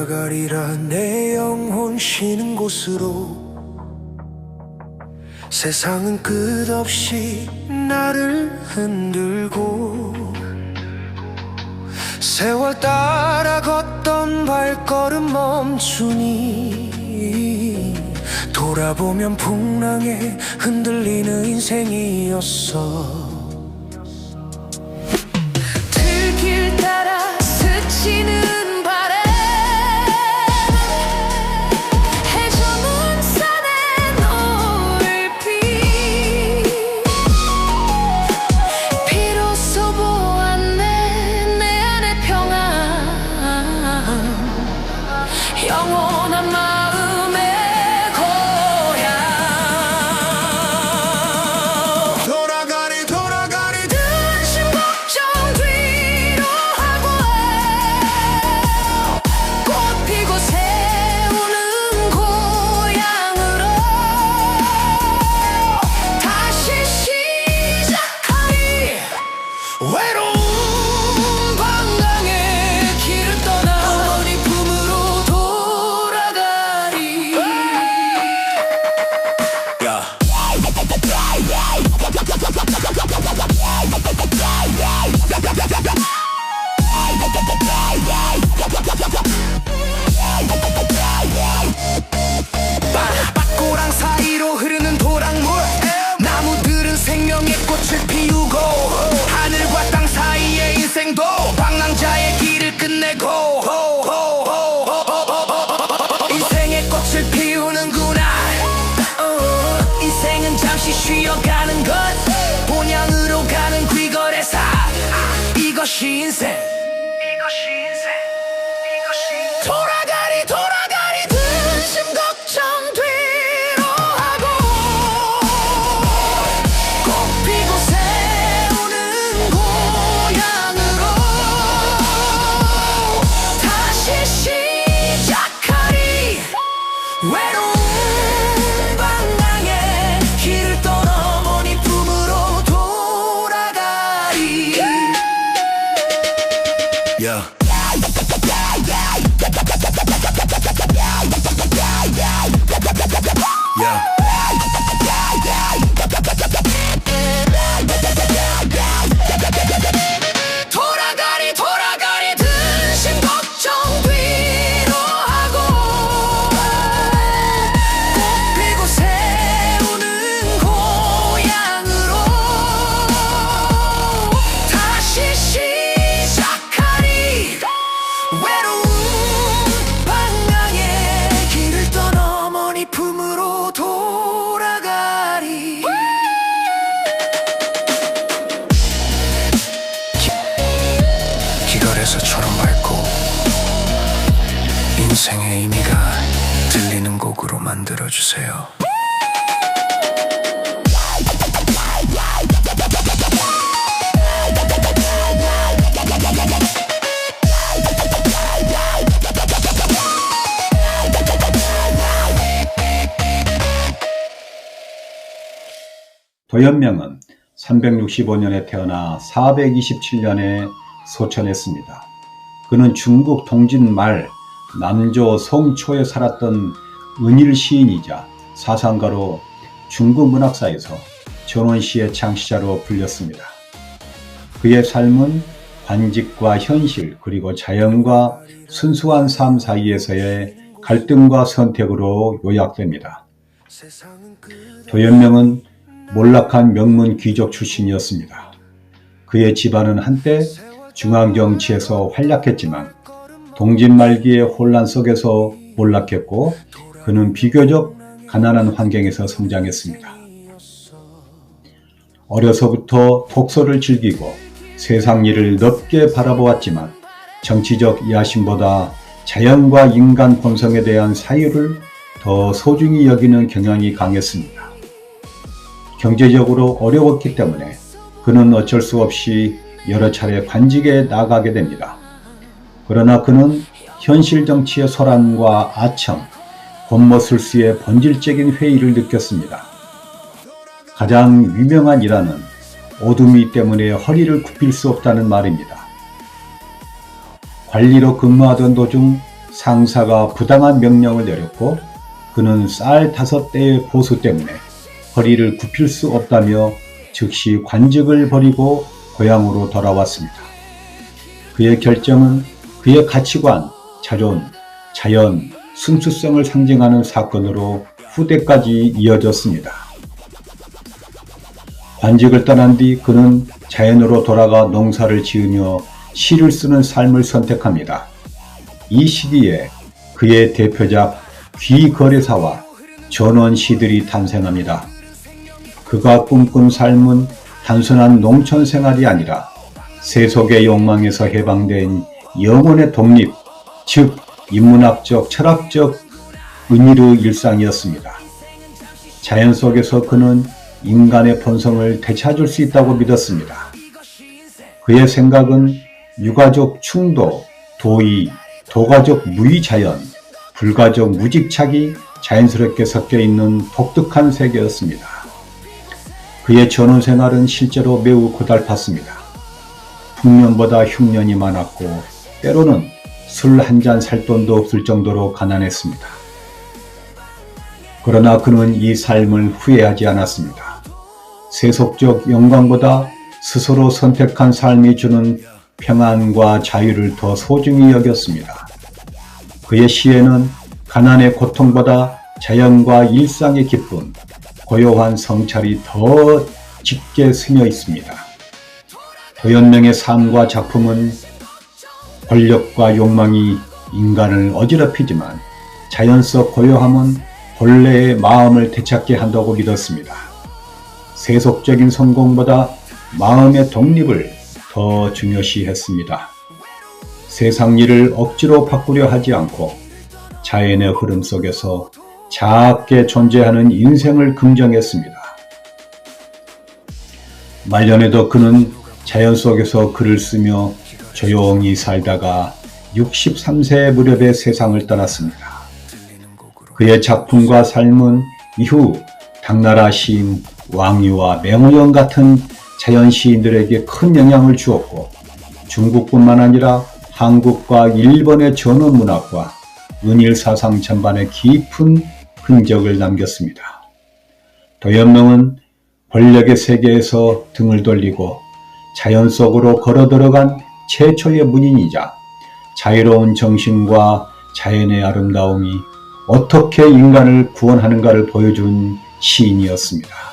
돌아가리라 내 영혼 쉬는 곳으로. 세상은 끝없이 나를 흔들고 세월 따라 걷던 발걸음 멈추니 돌아보면 풍랑에 흔들리는 인생이었어 Mexico. 인생의 의미가 들리는 곡으로 만들어주세요. 도연명은 365년에 태어나 427년에 소천했습니다. 그는 중국 동진 말 남조 송초에 살았던 은일 시인이자 사상가로 중국 문학사에서 전원시의 창시자로 불렸습니다. 그의 삶은 관직과 현실 그리고 자연과 순수한 삶 사이에서의 갈등과 선택으로 요약됩니다. 도연명은 몰락한 명문 귀족 출신이었습니다. 그의 집안은 한때 중앙 정치에서 활약했지만 동진 말기의 혼란 속에서 몰락했고 그는 비교적 가난한 환경에서 성장했습니다. 어려서부터 독서를 즐기고 세상 일을 넓게 바라보았지만 정치적 야심보다 자연과 인간 본성에 대한 사유를 더 소중히 여기는 경향이 강했습니다. 경제적으로 어려웠기 때문에 그는 어쩔 수 없이 여러 차례 관직에 나가게 됩니다. 그러나 그는 현실 정치의 소란과 아첨, 권모술수의 본질적인 회의를 느꼈습니다. 가장 유명한 일화는 어둠이 때문에 허리를 굽힐 수 없다는 말입니다. 관리로 근무하던 도중 상사가 부당한 명령을 내렸고 그는 쌀 다섯 대의 보수 때문에 허리를 굽힐 수 없다며 즉시 관직을 버리고 고향으로 돌아왔습니다. 그의 결정은 그의 가치관, 자존, 자연, 순수성을 상징하는 사건으로 후대까지 이어졌습니다. 관직을 떠난 뒤 그는 자연으로 돌아가 농사를 지으며 시를 쓰는 삶을 선택합니다. 이 시기에 그의 대표작 귀거래사와 전원 시들이 탄생합니다. 그가 꿈꾼 삶은 단순한 농촌 생활이 아니라 세속의 욕망에서 해방된 영혼의 독립, 즉 인문학적, 철학적 은유의 일상이었습니다. 자연 속에서 그는 인간의 본성을 되찾을 수 있다고 믿었습니다. 그의 생각은 유가족 충도, 도의, 도가족 무의자연, 불가족 무집착이 자연스럽게 섞여 있는 독특한 세계였습니다. 그의 전원 생활은 실제로 매우 고달팠습니다. 풍년보다 흉년이 많았고 때로는 술 한 잔 살 돈도 없을 정도로 가난했습니다. 그러나 그는 이 삶을 후회하지 않았습니다. 세속적 영광보다 스스로 선택한 삶이 주는 평안과 자유를 더 소중히 여겼습니다. 그의 시에는 가난의 고통보다 자연과 일상의 기쁨, 고요한 성찰이 더 짙게 스며 있습니다. 도연명의 삶과 작품은 권력과 욕망이 인간을 어지럽히지만 자연 속 고요함은 본래의 마음을 되찾게 한다고 믿었습니다. 세속적인 성공보다 마음의 독립을 더 중요시 했습니다. 세상 일을 억지로 바꾸려 하지 않고 자연의 흐름 속에서 작게 존재하는 인생을 긍정했습니다. 말년에도 그는 자연 속에서 글을 쓰며 조용히 살다가 63세 무렵에 세상을 떠났습니다. 그의 작품과 삶은 이후 당나라 시인 왕유와 맹호영 같은 자연 시인들에게 큰 영향을 주었고 중국뿐만 아니라 한국과 일본의 전원 문학과 은일 사상 전반에 깊은 흔적을 남겼습니다. 도연명은 권력의 세계에서 등을 돌리고 자연 속으로 걸어 들어간 최초의 문인이자 자유로운 정신과 자연의 아름다움이 어떻게 인간을 구원하는가를 보여준 시인이었습니다.